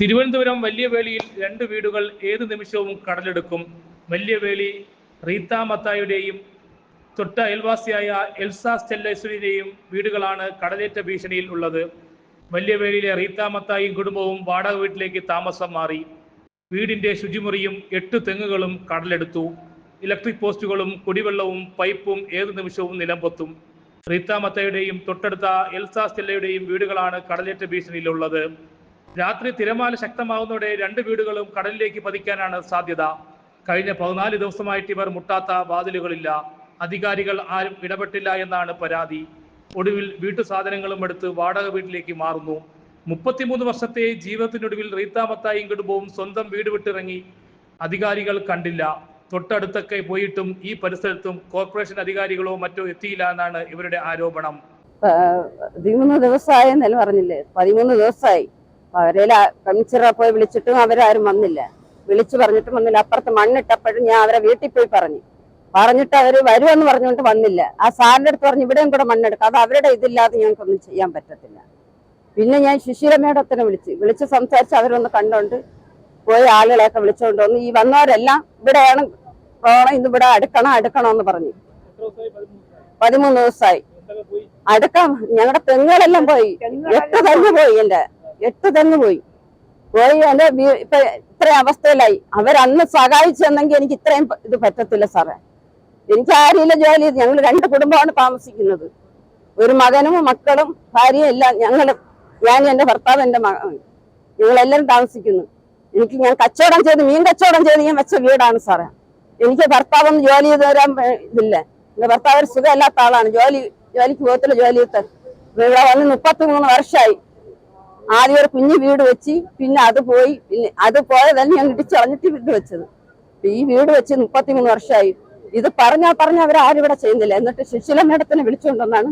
തിരുവനന്തപുരം വലിയവേളിയിൽ രണ്ട് വീടുകൾ ഏത് നിമിഷവും കടലെടുക്കും. വലിയവേളി റീത്ത മത്തായുടെയും തൊട്ട അയൽവാസിയായ എൽസ സ്റ്റെല്ലേശ്വരിയുടെയും വീടുകളാണ് കടലേറ്റ ഭീഷണിയിൽ ഉള്ളത്. വലിയവേളിയിലെ റീത്ത മത്തായും കുടുംബവും വാടക വീട്ടിലേക്ക് താമസം മാറി. വീടിന്റെ ശുചിമുറിയും എട്ട് തെങ്ങുകളും കടലെടുത്തു. ഇലക്ട്രിക് പോസ്റ്റുകളും കുടിവെള്ളവും പൈപ്പും ഏത് നിമിഷവും നിലംപൊത്തും. റീത്ത മത്തയുടെയും തൊട്ടടുത്ത എൽസ സ്റ്റെല്ലയുടെയും വീടുകളാണ് കടലേറ്റ ഭീഷണിയിലുള്ളത്. രാത്രി തിരമാല ശക്തമാകുന്നതോടെ രണ്ട് വീടുകളും കടലിലേക്ക് പതിക്കാനാണ് സാധ്യത. കഴിഞ്ഞ പതിനാല് ദിവസമായിട്ട് ഇവർ മുട്ടാത്ത വാതിലുകളില്ല. അധികാരികൾ ആരും ഇടപെട്ടില്ല എന്നാണ് പരാതി. ഒടുവിൽ വീട്ടു സാധനങ്ങളും എടുത്ത് വാടക വീട്ടിലേക്ക് മാറുന്നു. മുപ്പത്തിമൂന്ന് വർഷത്തെ ജീവിതത്തിനൊടുവിൽ റീത്ത മത്തായും കുടുംബവും സ്വന്തം വീട് വിട്ടിറങ്ങി അധികാരികൾ കണ്ടില്ല. തൊട്ടടുത്തൊക്കെ പോയിട്ടും ഈ പരിസരത്തും കോർപ്പറേഷൻ അധികാരികളോ മറ്റോ എത്തിയില്ല എന്നാണ് ഇവരുടെ ആരോപണം. പതിമൂന്ന് ദിവസമായി എന്നല്ല പറഞ്ഞില്ലേ? പതിമൂന്ന് ദിവസമായി. അവരെ കമ്മിച്ചറ പോയി വിളിച്ചിട്ടും അവരാരും വന്നില്ല. വിളിച്ചു പറഞ്ഞിട്ടും വന്നില്ല. അപ്പുറത്ത് മണ്ണിട്ടപ്പോഴും ഞാൻ അവരെ വീട്ടിൽ പോയി പറഞ്ഞു. പറഞ്ഞിട്ട് അവർ വരുമെന്ന് പറഞ്ഞുകൊണ്ട് വന്നില്ല. ആ സാറിന്റെ അടുത്ത് പറഞ്ഞു ഇവിടെയും കൂടെ മണ്ണെടുക്കാം. അത് അവരുടെ ഇതില്ലാതെ ഞങ്ങൾക്കൊന്നും ചെയ്യാൻ പറ്റത്തില്ല. പിന്നെ ഞാൻ ശിശിരമ്മയുടെ മേഡത്തിനെ വിളിച്ച്. വിളിച്ച് സംസാരിച്ച് അവരൊന്ന് കണ്ടോണ്ട് പോയി ആളുകളെയൊക്കെ വിളിച്ചുകൊണ്ട് വന്നു ഈ വന്നവരെല്ലാം ഇവിടെയാണ്. പോകണം ഇന്ന് ഇവിടെ അടുക്കണം അടുക്കണം എന്ന് പറഞ്ഞു. പതിമൂന്ന് ദിവസമായി. അടുക്കാം ഞങ്ങളുടെ തെങ്ങുകളെല്ലാം പോയി. എട്ട് തെങ്ങ് പോയി എന്റെ എട്ട് തെങ്ങ് പോയി. പോയി എന്റെ വീ- ഇപ്പൊ ഇത്ര അവസ്ഥയിലായി. അവരന്ന് സഹായിച്ചെന്നെങ്കിൽ എനിക്ക് ഇത്രയും ഇത് പറ്റത്തില്ല സാറേ. എനിക്ക് ആരില്ല ജോലി ഞങ്ങൾ രണ്ട് കുടുംബമാണ് താമസിക്കുന്നത്. ഒരു മകനും മക്കളും ഭാര്യയും എല്ലാം ഞങ്ങൾ ഞാൻ എന്റെ ഭർത്താവ് എന്റെ മകൻ ഞങ്ങളെല്ലാരും താമസിക്കുന്നു. എനിക്ക് ഞാൻ കച്ചവടം ചെയ്ത് മീൻ കച്ചവടം ചെയ്ത് ഞാൻ വെച്ച വീടാണ് സാറേ. എനിക്ക് ഭർത്താവൊന്നും ജോലി ചെയ്ത് തരാൻ ഇതില്ല. എന്റെ ഭർത്താവ് ഒരു സുഖമില്ലാത്ത ആളാണ്. ജോലി ജോലിക്ക് പോകത്തില്ല ജോലി ഇവിടെ വന്ന് മുപ്പത്തി മൂന്ന് വർഷമായി ആദ്യം ഒരു കുഞ്ഞു വീട് വെച്ച് പിന്നെ അത് പോയി പിന്നെ അത് പോയത് തന്നെ ഞാൻ ഇടിച്ചളഞ്ഞിട്ട് വീട് വെച്ചത്. ഈ വീട് വെച്ച് മുപ്പത്തിമൂന്ന് വർഷമായി. ഇത് പറഞ്ഞാ പറഞ്ഞ അവരാരും ഇവിടെ ചെയ്യുന്നില്ല. എന്നിട്ട് സുശീല മേഡത്തിനെ വിളിച്ചുകൊണ്ടെന്നാണ്